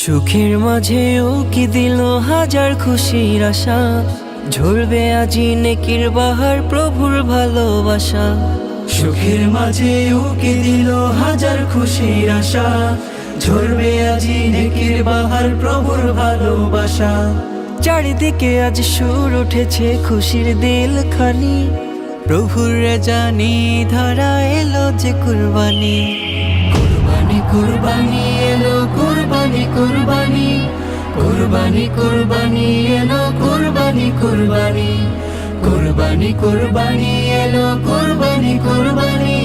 সুখের মাঝেও কি দিল হাজার খুশির আশা। ঝরবে আজি নেকির বাহার প্রভুর ভালোবাসা। সুখের মাঝেও কি দিল হাজার খুশির আশা। ঝরবে আজি নেকির বাহার প্রভুর ভালোবাসা। চারিদিকে আজ সুর উঠেছে খুশির দিল খানি প্রভুর জানি ধরা এলো যে কুরবানি। কুরবানি কুরবানি। কুরবানি কুরবানি এলো কুরবানি কুরবানি। কুরবানি কুরবানি এলো কুরবানি কুরবানি।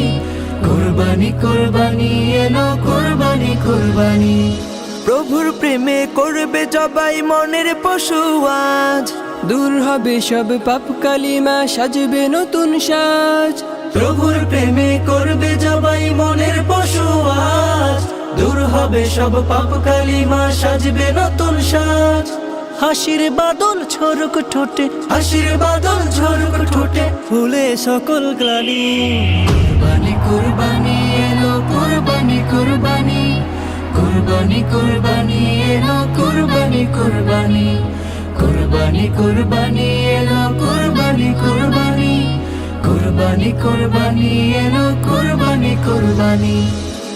কুরবানি কুরবানি এলো কুরবানি কুরবানি। প্রভুর প্রেমে করবে জবাই মনের পশু আজ। দূর হবে সব পাপ কালিমা সাজবে নতুন সাজ। প্রভুর প্রেমে করবে জবাই আজ দূর হবে সব পাপ কালিমা, সাজবে নতুন সাজ। হাসির বাদল ঝরুক ঠোঁটে, হাসির বাদল ঝরুক ঠোঁটে, ফুলে সকল গ্লানি। কুরবানি কুরবানি, এলো কুরবানি কুরবানি। কুরবানি কুরবানি, এলো কুরবানি কুরবানি। কুরবানি কুরবানি, এলো কুরবানি কুরবানি। কুরবানি কুরবানি, এলো কুরবানি কুরবানি।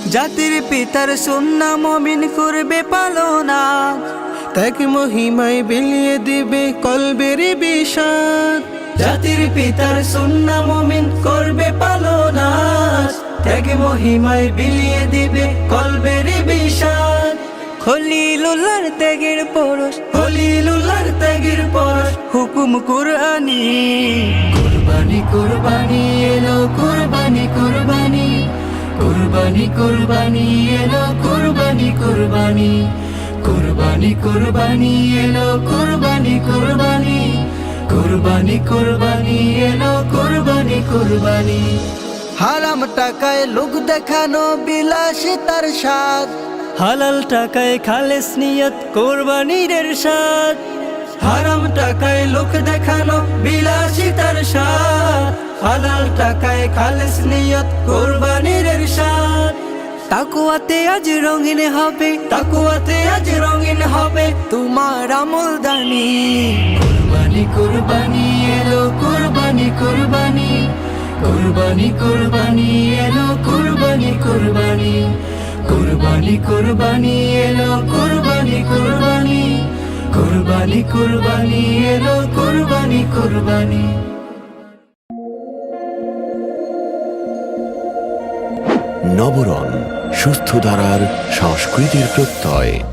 জাতির পিতার সুন্না মমিন করবে পালনা। ত্যাগ মহিমায় বিলিয়ে দিবে কলবের বিষাদ। জাতির পিতার সুন্না মমিন করবে পালনা। ত্যাগ মহিমায় বিলিয়ে দিবে কলবের বিষাদ। খলিলুল্লার ত্যাগের পরশ খলিলুল্লার ত্যাগের পরশ, হুকুম কুরআনি। কুরবানি কুরবানি। কুরবানি কুরবানি, এলো কুরবানি কুরবানি। কুরবানি কুরবানি, এলো কুরবানি কুরবানি। কুরবানি কুরবানি, এলো কুরবানি কুরবানি। হারাম টাকায় লোক দেখানো বিলাসী তার স্বাদ। হালাল টাকায় খালেস নিয়ত কোরবানির স্বাদ হারাম টাকায় লোক দেখানো বিলাসী হালাল টাকায় খালেস নিয়ত কোরবানির স্বাদ তাকুয়াতে আজ রঙিন হবে। তাকুয়াতে আজ রঙিন হবে তোমার আমল দানি। কুরবানি কুরবানি এলো কুরবানি কুরবানি। কুরবানি কুরবানি এলো কুরবানি কুরবানি। কুরবানি কুরবানি এলো কুরবানি কুরবানি। কুরবানি কুরবানি এলো কুরবানি কুরবানি। নবরণ সুস্থ ধারার সংস্কৃতির প্রত্যয়।